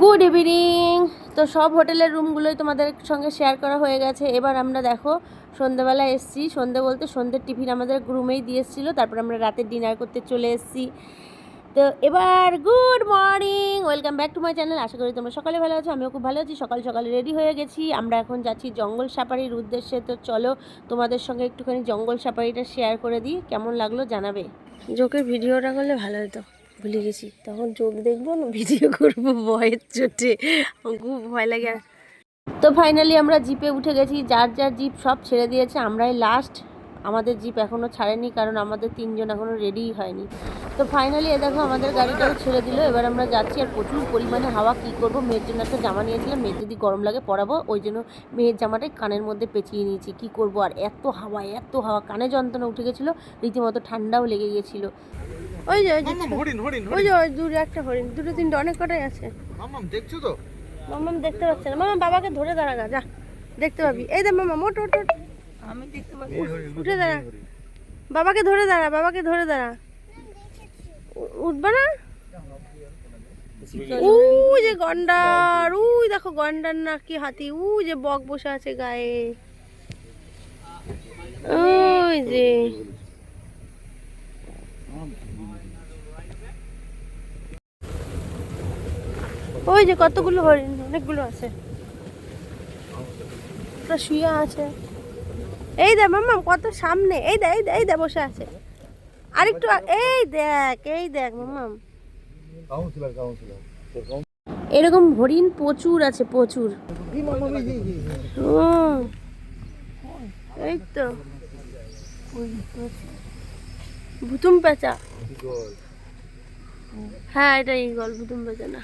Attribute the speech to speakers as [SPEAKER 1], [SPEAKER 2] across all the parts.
[SPEAKER 1] Good evening তো সব হোটেলের রুমগুলোই তোমাদের সঙ্গে শেয়ার করা হয়ে গেছে। এবার আমরা দেখো সন্ধ্যেবেলা এসছি। সন্ধে বলতে সন্ধ্যের টিফিন আমাদের রুমেই দিয়ে এসেছিল। তারপর আমরা রাতের ডিনার করতে চলে এসেছি। তো এবার good morning welcome back to my channel আশা করি তোমরা সকালে ভালো আছো, আমিও খুব ভালো আছি। সকাল সকালে রেডি হয়ে গেছি। আমরা এখন যাচ্ছি জঙ্গল সাফারির উদ্দেশ্যে। তো চলো, তোমাদের সঙ্গে একটুখানি জঙ্গল সাফারিটা শেয়ার করে দিই। কেমন লাগল জানাবে? জোকের ভিডিওটা করলে ভালো হতো। ভুলে গেছি। তখন চোখ দেখব না, ভিডিও করব, ভয়ের চোটে। খুব ভয় লাগে তো ফাইনালি আমরা জিপে উঠে গেছি, যার যার জিপ সব ছেড়ে দিয়েছে, আমরাই লাস্ট আমাদের জিপ এখনও ছাড়েনি, কারণ আমাদের তিনজন এখনও রেডিই হয়নি। তো ফাইনালি এ দেখো আমাদের গাড়িটাও ছেড়ে দিল, এবার আমরা যাচ্ছি আর প্রচুর পরিমাণে হাওয়া, কী করব? মেয়ের জন্য একটা জামা নিয়েছিলাম, মেয়ের যদি গরম লাগে পরাবো, ওই জন্য মেয়ের জামাটাই কানের মধ্যে পেঁচিয়ে নিয়েছি, কী করব? আর এত হাওয়া এত হাওয়া, কানে যন্ত্রণা উঠে গেছিল, রীতিমতো ঠান্ডাও লেগে গেছিল। ওই যে ওই যে
[SPEAKER 2] হরিণ হরিণ
[SPEAKER 1] ওই যে ওই দূরে একটা হরিণ। দুটো তিনটে অনেক কটাই আছে।
[SPEAKER 2] মাম্মাম দেখছ তো?
[SPEAKER 1] মামাম দেখতে পাচ্ছে না। মামা বাবাকে ধরে দাঁড়া গা যা দেখতে পাবি। এই দে মামা মোট ওট ওট। আমি দেখতে পাবি উঠে দাঁড়া। বাবাকে ধরে দাঁড়া বাবাকে ধরে দাঁড়া। উ- উঠবে না? উই যে গন্ডার উই দেখো গন্ডার না কি হাতি উই যে বক বসে আছে গায়ে। ওই যে। ওই যে কতগুলো হরিণ? অনেকগুলো আছে। শুয়ে আছে। এই দেখ মাম্মা কত সামনে। এই দেখ এই দেখ এই দেখ বসে আছে। আরেকটু এই দেখ এই দেখ মাম্মাম এরকম হরিণ প্রচুর আছে প্রচুর। এই তো। ভুতুম পেঁচা। হ্যাঁ এটা ইগল ভুতুম পেঁচা না।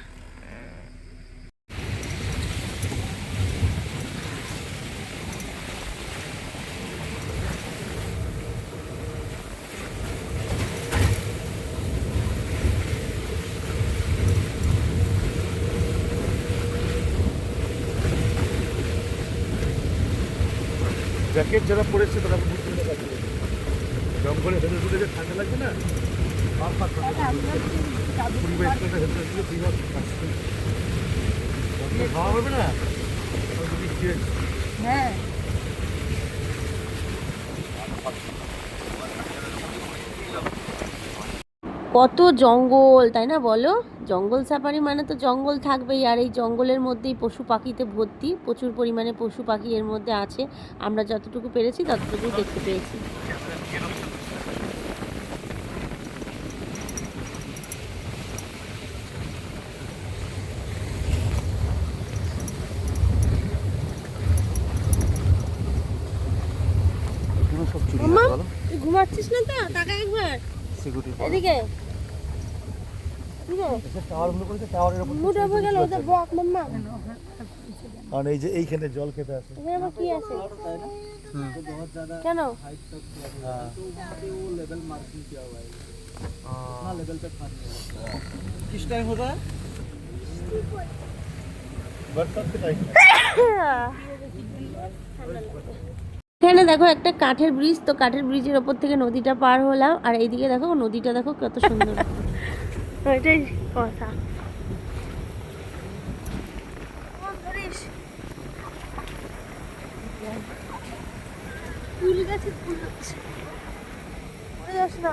[SPEAKER 2] জ্যাকেট যারা পরেছে তারা বুঝতে পারছে জঙ্গলে হেঁটে ঢুকে যে ঠান্ডা লাগবে না খাওয়া হবে না? ওই যদি খেয়ে
[SPEAKER 1] কত জঙ্গল তাই না বলো? জঙ্গল সাফারি মানে তো জঙ্গল থাকবেই আর এই জঙ্গলের মধ্যেই পশু পাখিতে ভর্তি প্রচুর পরিমাণে পশু পাখি এর মধ্যে আছে। আমরা যতটুকু পেরেছি ততটুকু দেখতে পেয়েছি। ঘুমাচ্ছিস না তো? টাকা একবার। এদিকে এদিকে।
[SPEAKER 2] টাওয়ারগুলো করেছে টাওয়ারের উপর
[SPEAKER 1] মুড হয়ে গেল ওদের বক মাম্মা
[SPEAKER 2] কারণ এই যে এইখানে জল খেতে আসে
[SPEAKER 1] এখানে আবার কি আছে কেন
[SPEAKER 2] किस टाइम होता है बरसात के टाइम
[SPEAKER 1] এখানে দেখো একটা কাঠের ব্রিজ তো কাঠের ব্রিজের ওপর থেকে নদীটা পার হলাম আর এইদিকে দেখো নদীটা দেখো কত সুন্দর কথা। ফুল গাছে ফুল হচ্ছে। না।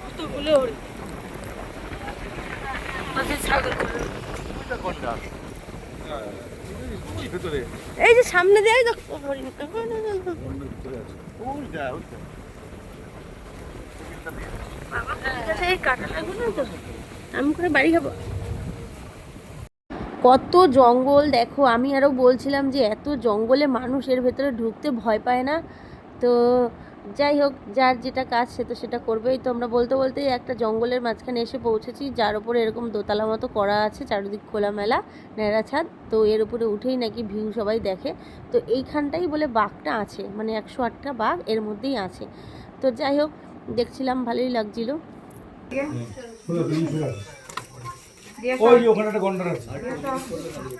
[SPEAKER 1] কতগুলো এই যে সামনে দিয়ে দেখো হরিণ
[SPEAKER 2] ভিতরে আছে ওই যা ওই যা।
[SPEAKER 1] সেই কাটা লাগবে না তো কত জঙ্গল, দেখো, আমি আরও বলছিলাম যে এত জঙ্গলে মানুষ এর ভেতরে ঢুকতে ভয় পায় না। তো যাই হোক, যার যেটা কাজ সে তো সেটা করবেই। তো আমরা বলতে বলতেই একটা জঙ্গলের মাঝখানে এসে পৌঁছেছি, যার উপরে এরকম দোতলা মতো করা আছে, চারিদিক খোলামেলা, ন্যাড়া ছাদ। তো এর উপরে উঠেই নাকি ভিউ সবাই দেখে। তো এইখানটাই বলে বাঘটা আছে মানে একশো আটটা বাঘ এর মধ্যেই আছে। তো যাই হোক দেখছিলাম ভালোই লাগছিল।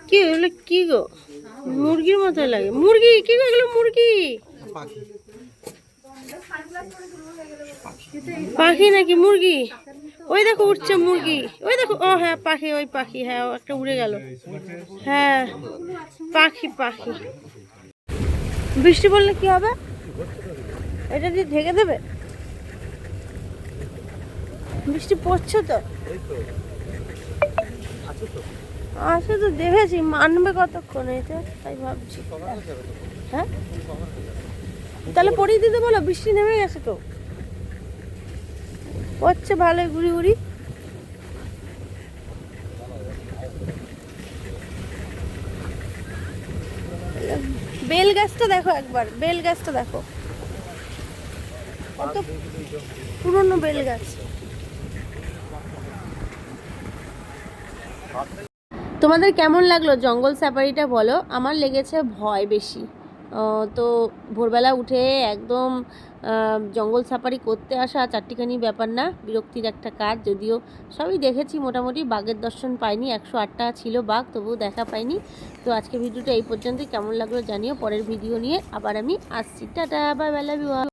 [SPEAKER 1] কি এগুলো কি গো? মুরগির মতো লাগে। মুরগি কি গো এগুলো মুরগি? পাখি নাকি মুরগি? ওই দেখো উঠছে মুরগি। ওই দেখো ও হ্যাঁ পাখি ওই পাখি হ্যাঁ ও একটা উড়ে গেল। হ্যাঁ পাখি পাখি। বৃষ্টি পড়লে কি হবে? এটা দিয়ে ঢেকে দেবে? বৃষ্টি পড়ছে তো। আসে তো, দেখেছি, মানবে কতক্ষণ এটা, তাই ভাবছি। হ্যাঁ? তাহলে পড়িয়ে দিতে বলো, বৃষ্টি নেমে গেছে তো। পড়ছে ভালোই ঘুরি ঘুরি। বেল গাছটা দেখো একবার, বেল গাছটা দেখো। কত পুরনো বেল গাছ। তোমাদের কেমন লাগল জঙ্গল সাফারিটা বলো? আমার লেগেছে ভয় বেশি। তো ভোরবেলা উঠে একদম জঙ্গল সাফারি করতে আসা চারটিখানি ব্যাপার না, বিরক্তির একটা কাজ। যদিও সবই দেখেছি, মোটামুটি বাঘের দর্শন পাইনি, একশো আটটা ছিল বাঘ, তবুও দেখা পাইনি। তো আজকে ভিডিওটা এই পর্যন্তই। কেমন লাগল জানিও, পরের ভিডিও নিয়ে আবার আমি আসছি। টাটা বাই বেলা